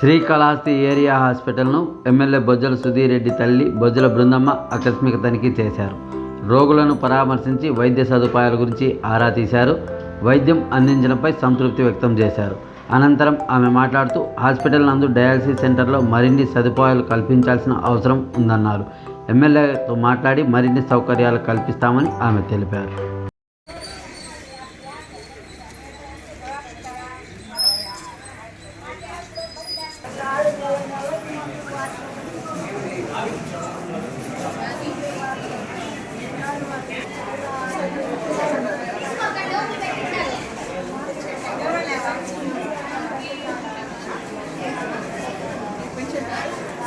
Srikalahasti area హాస్పిటల్ను MLA Bojjala Sudheer Reddy తల్లి బొజ్జల బృందమ్మ ఆకస్మిక తనిఖీ చేశారు. రోగులను పరామర్శించి వైద్య సదుపాయాల గురించి ఆరా తీశారు. వైద్యం అందించడంపై సంతృప్తి వ్యక్తం చేశారు. అనంతరం ఆమె మాట్లాడుతూ హాస్పిటల్ నందు డయాలసిస్ సెంటర్లో మరిన్ని సదుపాయాలు కల్పించాల్సిన అవసరం ఉందన్నారు. ఎమ్మెల్యేతో మాట్లాడి మరిన్ని సౌకర్యాలు కల్పిస్తామని ఆమె తెలిపారు.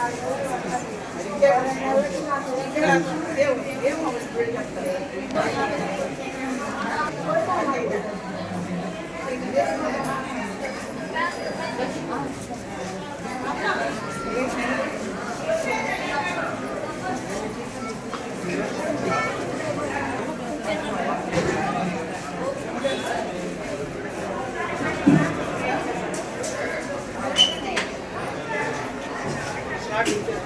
Thank you.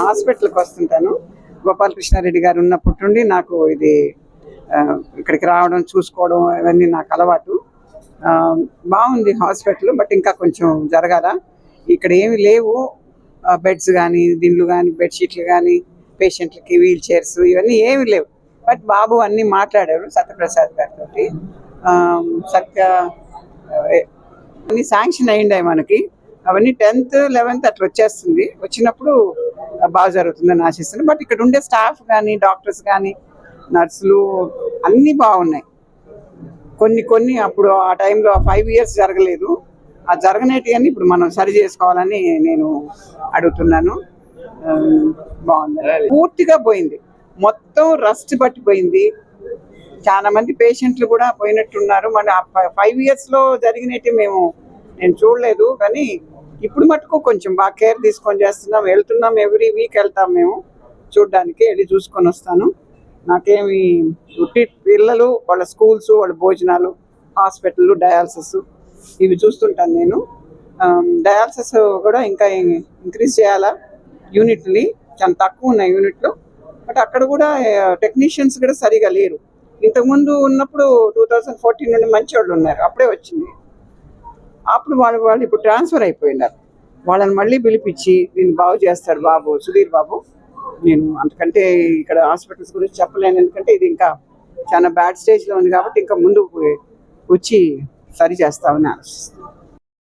నేను హాస్పిటల్కి వస్తుంటాను. గోపాలకృష్ణారెడ్డి గారు ఉన్నప్పటి నుండి నాకు ఇది ఇక్కడికి రావడం చూసుకోవడం ఇవన్నీ నాకు అలవాటు. బాగుంది హాస్పిటల్ బట్ ఇంకా కొంచెం జరగాల. ఇక్కడ ఏమి లేవు. బెడ్స్ కానీ దిండ్లు కానీ బెడ్షీట్లు కానీ పేషెంట్లకి వీల్ చైర్స్ ఇవన్నీ ఏమి లేవు. బట్ బాబు అన్నీ మాట్లాడారు సత్యప్రసాద్ గారితో సత్య అన్నీ శాంక్షన్ అయ్యిండాయి మనకి. అవన్నీ టెన్త్ లెవెన్త్ అట్లా వచ్చేస్తుంది. వచ్చినప్పుడు బాగా జరుగుతుందని ఆశిస్తున్నాను. బట్ ఇక్కడ ఉండే స్టాఫ్ కానీ డాక్టర్స్ కానీ నర్సులు అన్నీ బాగున్నాయి. కొన్ని కొన్ని అప్పుడు ఆ టైంలో ఫైవ్ ఇయర్స్ జరగలేదు. ఆ జరగనేటివన్నీ ఇప్పుడు మనం సరి చేసుకోవాలని నేను అడుగుతున్నాను. ఆ, బాగుంది. పూర్తిగా పోయింది. మొత్తం రస్ట్ పట్టిపోయింది. చాలా మంది పేషెంట్లు కూడా పోయినట్టున్నారు. మన ఫైవ్ ఇయర్స్లో జరిగినట్టు మేము నేను చూడలేదు. కానీ ఇప్పుడు మటుకు కొంచెం బాగా కేర్ తీసుకొని చేస్తున్నాం. వెళ్తున్నాం ఎవ్రీ వీక్ వెళ్తాం మేము. చూడడానికి వెళ్ళి చూసుకొని వస్తాను. నాకేమి ఉట్టి పిల్లలు వాళ్ళ స్కూల్స్ వాళ్ళ భోజనాలు హాస్పిటల్ డయాలసిస్ ఇవి చూస్తుంటాను నేను. డయాలసిస్ కూడా ఇంకా ఇంక్రీజ్ చేయాలా? యూనిట్ని చాలా తక్కువ ఉన్నాయి యూనిట్లు బట్ అక్కడ కూడా టెక్నీషియన్స్ కూడా సరిగా లేరు. ఇంతకుముందు ఉన్నప్పుడు టూ థౌజండ్ ఫోర్టీన్ నుండి మంచి వాళ్ళు ఉన్నారు. అప్పుడే వచ్చింది. అప్పుడు వాళ్ళు వాళ్ళు ఇప్పుడు ట్రాన్స్ఫర్ అయిపోయినారు. వాళ్ళని మళ్ళీ పిలిపించి దీన్ని బాగు చేస్తారు బాబు సుధీర్ బాబు నేను అంతకంటే ఇక్కడ హాస్పిటల్స్ గురించి చెప్పలేను ఎందుకంటే ఇది ఇంకా చాలా బ్యాడ్ స్టేజ్లో ఉంది కాబట్టి ఇంకా ముందుకు వచ్చి సరి చేస్తామని ఆలోచిస్తున్నాను